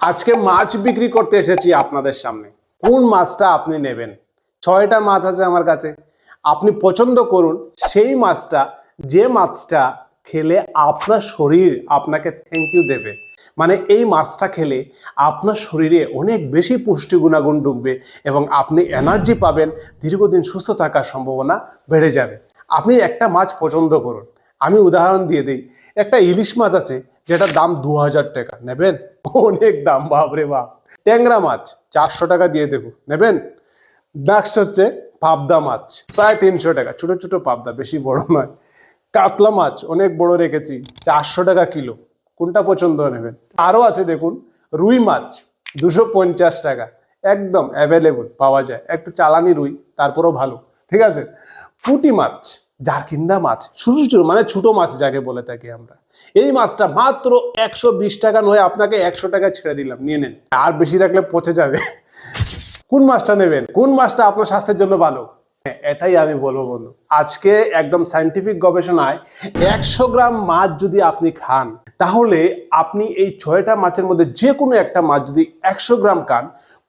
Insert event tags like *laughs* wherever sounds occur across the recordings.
আজকে মাছ বিক্রি করতে এসেছি আপনাদের সামনে। কোন মাছটা আপনি নেবেন? ছয়টা মাছ আছে আমার কাছে। আপনি পছন্দ করুন সেই মাছটা, যে মাছটা খেলে আপনার শরীর আপনাকে থ্যাংক ইউ দেবে। মানে এই মাছটা খেলে আপনার শরীরে অনেক বেশি পুষ্টি গুণাগুণ ঢুকবে এবং আপনি এনার্জি পাবেন, দীর্ঘদিন সুস্থ থাকার সম্ভাবনা বেড়ে যাবে। আপনি একটা মাছ পছন্দ করুন। আমি উদাহরণ দিয়ে দিই। একটা ইলিশ মাছ আছে, যেটার দাম দু হাজার টাকা। নেবেন? অনেক দাম, বাপরে বাপ। ট্যাংরা মাছ, চারশো টাকা দিয়ে দেবো নেবেন? নেক্সট হচ্ছে পাবদা মাছ, প্রায় তিনশো টাকা। ছোট ছোট পাবদা, বেশি বড় নয়। কাতলা মাছ, অনেক বড় রেখেছি, চারশো টাকা কিলো। কোনটা পছন্দ নেবেন? আরও আছে দেখুন, রুই মাছ, দুশো পঞ্চাশ টাকা। একদম অ্যাভেলেবল পাওয়া যায়। একটু চালানি রুই, তারপরেও ভালো। ঠিক আছে? পুঁটি মাছ জারকিন্দা মাছ ছোটো ছোটো মানে ছোটো মাছ যাকে বলে থাকি আমরা। এই মাছটা মাত্র একশো বিশ টাকা নয় আপনাকে একশো টাকা ছেড়ে দিলাম নিয়ে নেন। আর বেশি রাখলে পচে যাবে। কোন মাছটা নেবেন? কোন মাছটা আপনার স্বাস্থ্যের জন্য ভালো? হ্যাঁ, এটাই আমি বলব বন্ধু। আজকে একদম সাইন্টিফিক গবেষণায় একশো গ্রাম মাছ যদি আপনি খান তাহলে আপনি এই ছয়টা মাছের মধ্যে যে কোনো একটা মাছ যদি একশো গ্রাম খান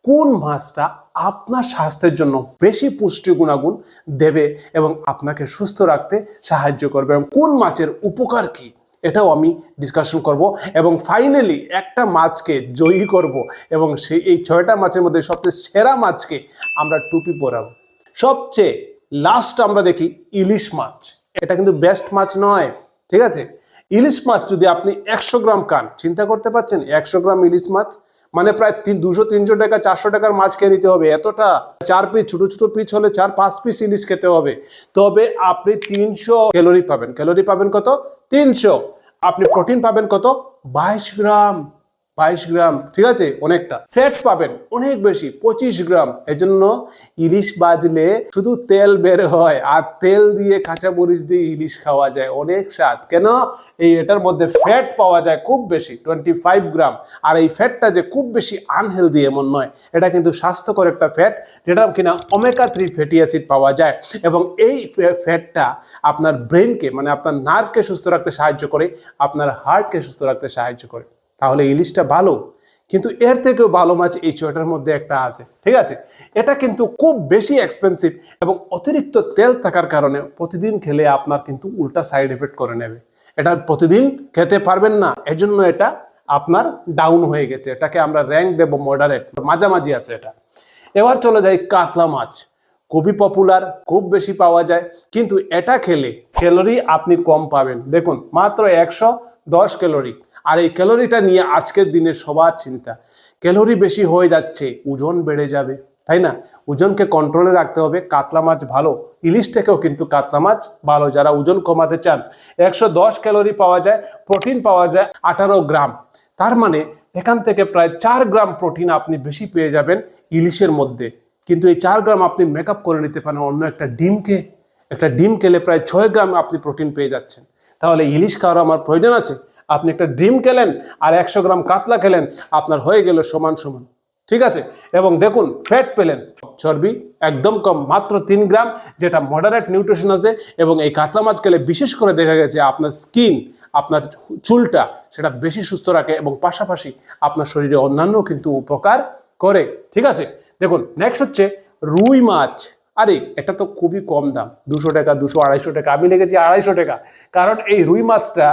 কোন মাছটা আপনার স্বাস্থ্যের জন্য বেশি পুষ্টি গুণাগুণ দেবে এবং আপনাকে সুস্থ রাখতে সাহায্য করবে। এবং কোন মাছের উপকার কি, এটাও আমি ডিসকাশন করব। এবং ফাইনালি একটা মাছকে জয়ী করব এবং সেই এই ছয়টা মাছের মধ্যে সবচেয়ে সেরা মাছকে আমরা টুপি পরাবো। সবচেয়ে লাস্ট আমরা দেখি ইলিশ মাছ। এটা কিন্তু বেস্ট মাছ নয়, ঠিক আছে? ইলিশ মাছ যদি আপনি একশো গ্রাম খান, চিন্তা করতে পারছেন? একশো গ্রাম ইলিশ মাছ মানে প্রায় তিন, দুশো, তিনশো টাকা, চারশো টাকার মাছ খেয়ে নিতে হবে। এতটা চার পিস ছোট ছোট পিস হলে চার, পাঁচ পিস ইলিশ খেতে হবে। তবে আপনি তিনশো ক্যালোরি পাবেন। ক্যালোরি পাবেন কত? তিনশো। আপনি প্রোটিন পাবেন কত? বাইশ গ্রাম। বাইশ গ্রাম, ঠিক আছে? অনেকটা। ফ্যাট পাবেন, অনেক বেশি, পঁচিশ গ্রাম। এজন্য ইলিশ বাজলে শুধু তেল বের হয় আর তেল দিয়ে কাঁচা মরিচ দিয়ে ইলিশ খাওয়া যায়, অনেক স্বাদ। কেন? এই এটার মধ্যে ফ্যাট পাওয়া যায় খুব বেশি, টোয়েন্টি ফাইভ গ্রাম। আর এই ফ্যাটটা যে খুব বেশি আনহেলদি এমন নয়, এটা কিন্তু স্বাস্থ্যকর একটা ফ্যাট, যেটা কিনা ওমেগা থ্রি ফ্যাটি অ্যাসিড পাওয়া যায়। এবং এই ফ্যাটটা আপনার ব্রেনকে মানে আপনার নার্ভকে সুস্থ রাখতে সাহায্য করে, আপনার হার্টকে সুস্থ রাখতে সাহায্য করে। তাহলে ইলিশটা ভালো, কিন্তু এর থেকেও ভালো মাছ এই ছয়টার মধ্যে একটা আছে, ঠিক আছে? এটা কিন্তু খুব বেশি এক্সপেন্সিভ এবং অতিরিক্ত তেল থাকার কারণে প্রতিদিন খেলে আপনার কিন্তু উল্টা সাইড এফেক্ট করে নেবে। এটা প্রতিদিন খেতে পারবেন না, এজন্য এটা আপনার ডাউন হয়ে গেছে। এটাকে আমরা র্যাঙ্ক দেব মডারেট মাঝামাঝি আছে এটা। এবার চলে যাই কাতলা মাছ। খুবই পপুলার খুব বেশি পাওয়া যায়, কিন্তু এটা খেলে ক্যালোরি আপনি কম পাবেন। দেখুন, মাত্র একশো দশ ক্যালোরি আর এই ক্যালোরিটা নিয়ে আজকের দিনে সবার চিন্তা। ক্যালোরি বেশি হয়ে যাচ্ছে, ওজন বেড়ে যাবে, তাই না? ওজনকে কন্ট্রোলে রাখতে হবে, কাতলা মাছ ভালো। ইলিশ থেকেও কিন্তু কাতলা মাছ ভালো, যারা ওজন কমাতে চান। একশো দশ ক্যালোরি পাওয়া যায়, প্রোটিন পাওয়া যায়, আঠারো গ্রাম। তার মানে এখান থেকে প্রায় চার গ্রাম প্রোটিন আপনি বেশি পেয়ে যাবেন ইলিশের মধ্যে। কিন্তু এই চার গ্রাম আপনি মেকআপ করে নিতে পারেন অন্য একটা ডিমকে। একটা ডিম খেলে প্রায় ছয় গ্রাম আপনি প্রোটিন পেয়ে যাচ্ছেন। তাহলে ইলিশ খাওয়ার আমার প্রয়োজন আছে। আপনি একটা ডিম খেলেন আর একশো গ্রাম কাতলা খেলেন, আপনার হয়ে গেল সমান সমান। ঠিক আছে? এবং দেখুন ফ্যাট পেলেন। চর্বি একদম কম, মাত্র তিন গ্রাম, যেটা মডারেট নিউট্রিশন আছে এবং এই কাতলা মাছ খেলে বিশেষ করে দেখা গেছে আপনার স্কিন আপনার চুলটা, সেটা বেশি সুস্থ রাখে এবং পাশাপাশি আপনার শরীরে অন্যান্য কিন্তু উপকার করে। ঠিক আছে? দেখুন নেক্সট হচ্ছে রুই মাছ। আরে, এটা তো খুবই কম দাম, দুশো টাকা, দুশো আড়াইশো টাকা, আমি লেগেছি আড়াইশো টাকা। কারণ এই রুই মাছটা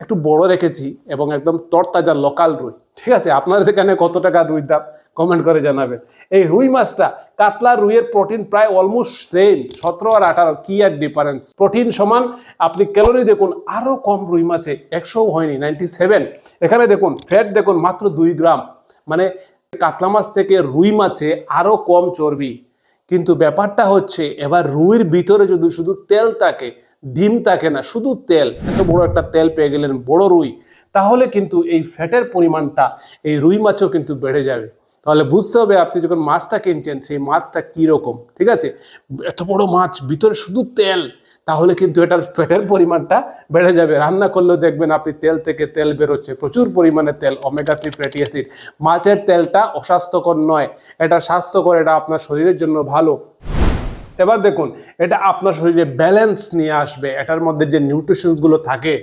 একটু বড় রেখেছি এবং একদম তরতাজা লোকাল রুই। ঠিক আছে? আপনাদের এখানে কত টাকা রুই দাম? কমেন্ট করে জানাবেন। এই রুই মাছটা, কাতলা রুইয়ের প্রোটিন প্রায় অলমোস্ট সেম সতেরো আর আঠারো, কি আর ডিফারেন্স প্রোটিন সমান, আপনি ক্যালোরি দেখুন আরও কম রুই মাছে, একশোও হয়নি নাইনটি সেভেন এখানে দেখুন ফ্যাট দেখুন, মাত্র দুই গ্রাম। মানে কাতলা মাছ থেকে রুই মাছে আরও কম চর্বি। কিন্তু ব্যাপারটা হচ্ছে, এবার রুইয়ের ভিতরে যদি শুধু তেল থাকে ডিম থাকে না, শুধু তেল। এত বড় একটা তেল পেয়ে গেলেন বড় রুই। তাহলে কিন্তু এই ফ্যাটের পরিমাণটা, এই রুই মাছও কিন্তু বেড়ে যাবে। তাহলে বুঝতে হবে আপনি যখন মাছটা কিনছেন, সেই মাছটা কী রকম ঠিক আছে? এত বড় মাছ, ভিতরে শুধু তেল, তাহলে কিন্তু এটার ফ্যাটের পরিমাণটা বেড়ে যাবে। রান্না করলেও দেখবেন আপনি তেল থেকে তেল বেরোচ্ছে, প্রচুর পরিমাণে তেল ওমেগা থ্রি ফ্যাটি অ্যাসিড মাছের তেলটা অস্বাস্থ্যকর নয়, এটা স্বাস্থ্যকর, এটা আপনার শরীরের জন্য ভালো। এবার দেখুন, এটা আপনার শরীরে ব্যালেন্স নিয়ে আসবে, এটার মধ্যে যে নিউট্রিশনসগুলো থাকে,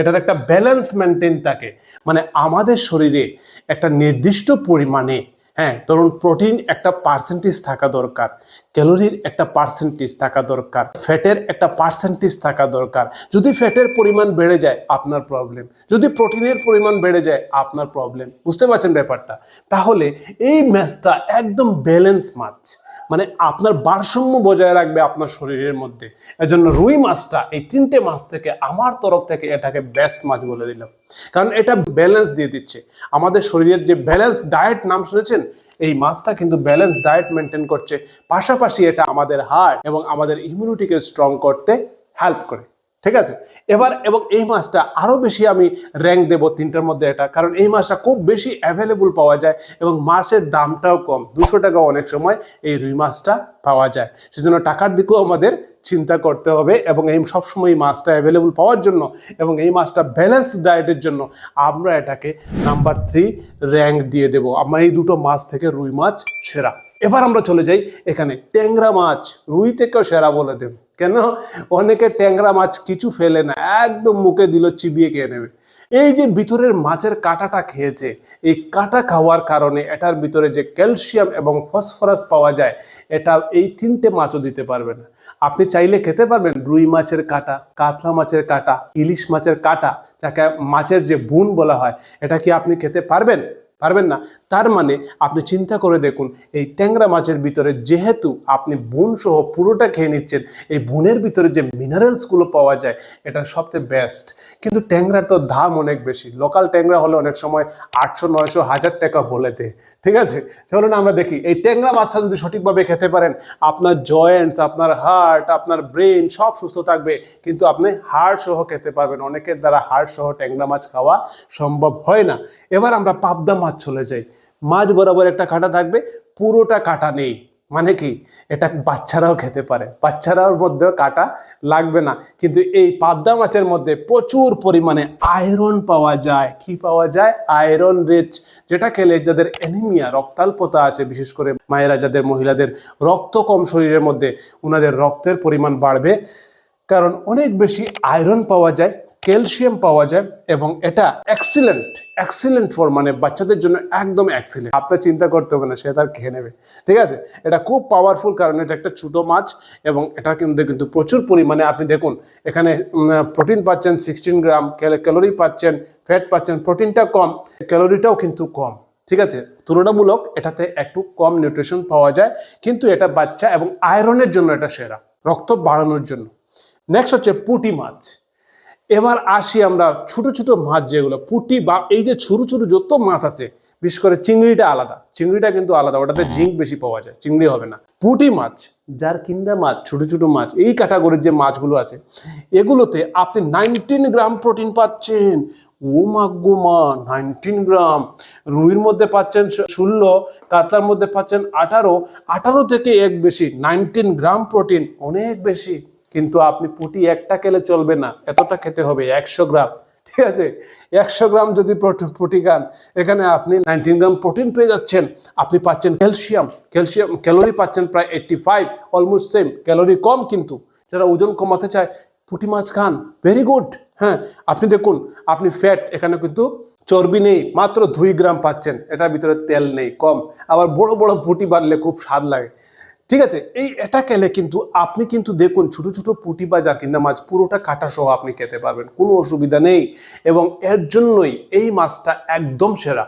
এটার একটা ব্যালেন্স মেনটেন থাকে। মানে আমাদের শরীরে একটা নির্দিষ্ট পরিমাণে হ্যাঁ ধরুন প্রোটিন একটা পার্সেন্টেজ থাকা দরকার ক্যালোরির একটা পার্সেন্টেজ থাকা দরকার ফ্যাটের একটা পার্সেন্টেজ থাকা দরকার। যদি ফ্যাটের পরিমাণ বেড়ে যায়, আপনার প্রবলেম যদি প্রোটিনের পরিমাণ বেড়ে যায়, আপনার প্রবলেম বুঝতে পারছেন ব্যাপারটা? তাহলে এই ম্যাচটা একদম ব্যালেন্স মাছ মানে আপনার ভারসাম্য বজায় রাখবে আপনার শরীরের মধ্যে। এজন্য রুই মাছটা, এই তিনটে মাছ থেকে আমার তরফ থেকে এটাকে বেস্ট মাছ বলে দিলাম। কারণ এটা ব্যালেন্স দিয়ে দিচ্ছে। আমাদের শরীরের যে ব্যালেন্স ডায়েট নাম শুনেছেন? এই মাছটা কিন্তু ব্যালেন্স ডায়েট মেনটেন করছে। পাশাপাশি এটা আমাদের হার্ট এবং আমাদের ইমিউনিটিকে স্ট্রং করতে হেল্প করে। ঠিক আছে? এবার এবং এই মাছটা আরও বেশি আমি র্যাঙ্ক দেবো তিনটার মধ্যে এটা কারণ এই মাছটা খুব বেশি অ্যাভেলেবল পাওয়া যায় এবং মাছের দামটাও কম। দুশো টাকা অনেক সময় এই রুই মাছটা পাওয়া যায়। সেজন্য টাকার দিকেও আমাদের চিন্তা করতে হবে এবং এই সবসময় এই মাছটা অ্যাভেলেবল পাওয়ার জন্য এবং এই মাছটা ব্যালেন্স ডায়েটের জন্য আমরা এটাকে নাম্বার থ্রি র্যাঙ্ক দিয়ে দেবো। আমার এই দুটো মাছ থেকে রুই মাছ সেরা। এবার আমরা চলে যাই এখানে ট্যাংরা মাছ রুই থেকেও সেরা বলে দেব। কেন? অনেকে ট্যাংরা মাছ কিছু ফেলে না, একদম মুখে দিল, চিবিয়ে খেয়ে নেবে। এই যে ভিতরের মাছের কাঁটাটা খেয়েছে, এই কাঁটা খাওয়ার কারণে এটার ভিতরে যে ক্যালসিয়াম এবং ফসফরাস পাওয়া যায়, এটা এই তিনটে মাছও দিতে পারবে না। আপনি চাইলে খেতে পারবেন রুই মাছের কাঁটা, কাতলা মাছের কাঁটা, ইলিশ মাছের কাঁটা, যাকে মাছের যে বুন বলা হয়, এটা কি আপনি খেতে পারবেন? পারবেন না। তার মানে আপনি চিন্তা করে দেখুন, এই ট্যাংরা মাছের ভিতরে যেহেতু আপনি বুন সহ পুরোটা খেয়ে নিচ্ছেন, এই বুনের ভিতরে যে মিনারেলসগুলো পাওয়া যায়, এটা সবচেয়ে বেস্ট কিন্তু ট্যাংরার তো দাম অনেক বেশি। লোকাল ট্যাংরা হলে অনেক সময় আটশো, নয়শো, হাজার টাকা বলে দেয়। ঠিক আছে? চলুন আমরা দেখি। এই ট্যাংরা মাছটা যদি সঠিকভাবে খেতে পারেন, আপনার জয়েন্টস আপনার হার্ট আপনার ব্রেন সব সুস্থ থাকবে, কিন্তু আপনি হাড় সহ খেতে পারবেন। অনেকের দ্বারা হাড় সহ ট্যাংরা মাছ খাওয়া সম্ভব হয় না। এবার আমরা পাবদা মাছ চলে যাই। মাছ বরাবর একটা কাঁটা থাকবে, পুরোটা কাটা নেই। মানে কি? এটা বাচ্চারাও খেতে পারে। বাচ্চারাও মধ্যেও কাটা লাগবে না। কিন্তু এই পাবদা মাছের মধ্যে প্রচুর পরিমাণে আয়রন পাওয়া যায়। কি পাওয়া যায়? আয়রন রিচ যেটা খেলে যাদের অ্যানিমিয়া রক্তাল্পতা আছে, বিশেষ করে মায়েরা, যাদের মহিলাদের রক্ত কম শরীরের মধ্যে ওনাদের রক্তের পরিমাণ বাড়বে। কারণ অনেক বেশি আয়রন পাওয়া যায়। ক্যালসিয়াম পাওয়া যায় এবং এটা এক্সিলেন্ট এক্সিলেন্ট ফর মানে বাচ্চাদের জন্য একদম এক্সিলেন্ট আপনার চিন্তা করতে হবে না, সে তার খেয়ে নেবে। ঠিক আছে? এটা খুব পাওয়ারফুল কারণ এটা একটা ছোটো মাছ এবং এটা কিন্তু কিন্তু প্রচুর পরিমাণে আপনি দেখুন, এখানে প্রোটিন পাচ্ছেন সিক্সটিন গ্রাম ক্যালোরি পাচ্ছেন ফ্যাট পাচ্ছেন প্রোটিনটা কম ক্যালোরিটাও কিন্তু কম। ঠিক আছে? তুলনামূলক এটাতে একটু কম নিউট্রিশন পাওয়া যায়, কিন্তু এটা বাচ্চা এবং আয়রনের জন্য এটা সেরা, রক্ত বাড়ানোর জন্য। নেক্সট হচ্ছে পুঁটি মাছ। এবার আসি আমরা ছোট ছোট মাছ যেগুলো, পুঁটি বা এই যে ছোট ছোট যত মাছ আছে, বিশেষ করে চিংড়িটা আলাদা। চিংড়িটা কিন্তু আলাদা, ওটাতে জিঙ্ক বেশি পাওয়া যায়, চিংড়ি হবে না। পুঁটি মাছ, যার কিন্দা মাছ, ছোট ছোট মাছ, এই ক্যাটাগরির যে মাছগুলো আছে, এগুলোতে আপনি নাইনটিন গ্রাম প্রোটিন পাচ্ছেন। ও মা মা নাইনটিন গ্রাম রুইর মধ্যে পাচ্ছেন ষোলো, কাতলার মধ্যে পাচ্ছেন আঠারো। আঠারো থেকে এক বেশি নাইনটিন গ্রাম প্রোটিন অনেক বেশি। কিন্তু আপনি পুটি একটা খেলে চলবে না। এতটা খেতে হবে, একশো গ্রাম। ঠিক আছে? একশো গ্রাম যদি পুটি খান, এখানে আপনি নাইনটিন গ্রাম প্রোটিন পেয়ে যাচ্ছেন। আপনি পাচ্ছেন ক্যালসিয়াম। ক্যালসিয়াম, ক্যালোরি পাচ্ছেন প্রায় eighty five, almost same. Calorie কম কিন্তু। যারা ওজন কমাতে চায়, পুঁটি মাছ খান। ভেরি গুড হ্যাঁ আপনি দেখুন, আপনি ফ্যাট এখানে কিন্তু চর্বি নেই। মাত্র দুই গ্রাম পাচ্ছেন। এটার ভিতরে তেল নেই, কম। আবার বড় বড় পুঁটি বাড়লে খুব স্বাদ লাগে। ঠিক আছে? এই এটা খেলে কিন্তু আপনি কিন্তু দেখুন ছোট ছোট পুঁটি বা জাকিন্দা মাছ পুরোটা কাটা সহ আপনি খেতে পারবেন, কোনো অসুবিধা নেই। এবং এর জন্যই এই মাছটা একদম সেরা।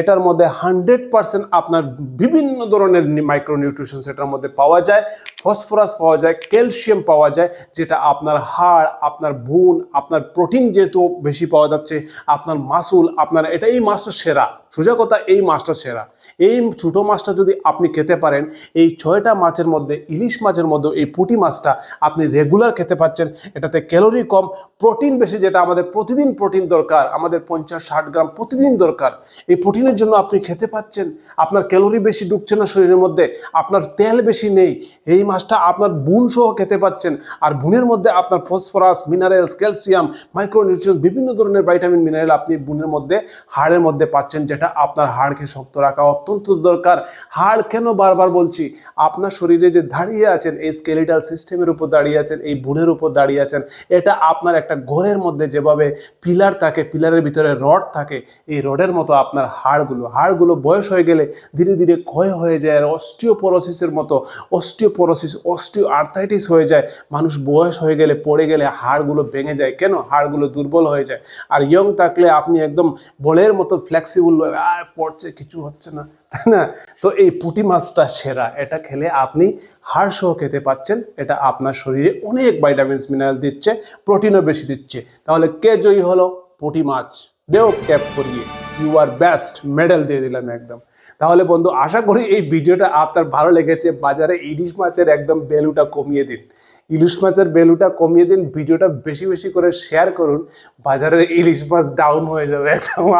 এটার মধ্যে হান্ড্রেড পার্সেন্ট আপনার বিভিন্ন ধরনের মাইক্রো নিউট্রিশন এটার মধ্যে পাওয়া যায় ফসফরাস পাওয়া যায় ক্যালসিয়াম পাওয়া যায়, যেটা আপনার হাড়, আপনার বুন আপনার প্রোটিন যেহেতু বেশি পাওয়া যাচ্ছে, আপনার মাসুল আপনার, এটা এই মাছটা সেরা। সোজা কথা, এই মাছটা সেরা। এই ছোটো মাছটা যদি আপনি খেতে পারেন, এই ছয়টা মাছের মধ্যে, ইলিশ মাছের মধ্যে এই পুঁটি মাছটা আপনি রেগুলার খেতে পাচ্ছেন। এটাতে ক্যালোরি কম, প্রোটিন বেশি, যেটা আমাদের প্রতিদিন প্রোটিন দরকার, আমাদের পঞ্চাশ, ষাট গ্রাম প্রতিদিন দরকার। এই প্রোটিনের জন্য আপনি খেতে পাচ্ছেন। আপনার ক্যালোরি বেশি ঢুকছে না শরীরের মধ্যে, আপনার তেল বেশি নেই। এই মাছটা আপনার বুন সহ খেতে পাচ্ছেন। আর বুনের মধ্যে আপনার ফসফরাস, মিনারেলস, ক্যালসিয়াম, মাইক্রোনিউট্রিয়েন্টস, বিভিন্ন ধরনের ভাইটামিন মিনারেল আপনি বুনের মধ্যে, হাড়ের মধ্যে পাচ্ছেন, যেটা এটা আপনার হাড়কে শক্ত রাখা অত্যন্ত দরকার। হাড় কেন বারবার বলছি? আপনার শরীরে যে দাঁড়িয়ে আছেন, এই স্কেলিটাল সিস্টেমের উপর দাঁড়িয়ে আছেন, এই বুনের উপর দাঁড়িয়ে আছেন, এটা আপনার একটা ঘরের মধ্যে যেভাবে পিলার থাকে পিলারের ভিতরে রড থাকে, এই রডের মতো আপনার হাড়গুলো হাড়গুলো বয়স হয়ে গেলে ধীরে ধীরে ক্ষয় হয়ে যায়, আর অস্টিওপোরোসিসের মতো অস্টিওপোরোসিস অস্টিও আর্থাইটিস হয়ে যায়। মানুষ বয়স হয়ে গেলে, পড়ে গেলে হাড়গুলো ভেঙে যায়। কেন? হাড়গুলো দুর্বল হয়ে যায়। আর ইয়ং থাকলে আপনি একদম বলের মতো ফ্লেক্সিবল আর পড়ছে, কিছু হচ্ছে না। *laughs* তাই না? তো এই পুঁটি মাছটা সেরা। এটা খেলে আপনি হাড় সহ খেতে পাচ্ছেন। এটা আপনার শরীরে অনেক ভাইটামিনস মিনারেল দিচ্ছে প্রোটিনও বেশি দিচ্ছে। তাহলে কে জয়ী হলো? পুঁটি মাছ। দেও ক্যাপ করিয়ে। ইউ আর বেস্ট মেডেল দিয়ে দিলাম একদম। তাহলে বন্ধু, আশা করি এই ভিডিওটা আপনার ভালো লেগেছে। বাজারে ইলিশ মাছের একদম ভ্যালুটা কমিয়ে দিন। ইলিশ মাছের ভ্যালুটা কমিয়ে দিন, ভিডিওটা বেশি বেশি করে শেয়ার করুন, বাজারের ইলিশ মাছ ডাউন হয়ে যাবে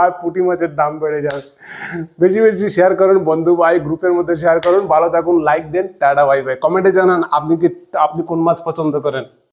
আর পুঁটি মাছের দাম বেড়ে যাবে। বেশি বেশি শেয়ার করুন, বন্ধু ভাই গ্রুপের মধ্যে শেয়ার করুন, ভালো থাকুন লাইক দেন, টাটা বাই বাই কমেন্টে জানান, আপনি কি, আপনি কোন মাছ পছন্দ করেন?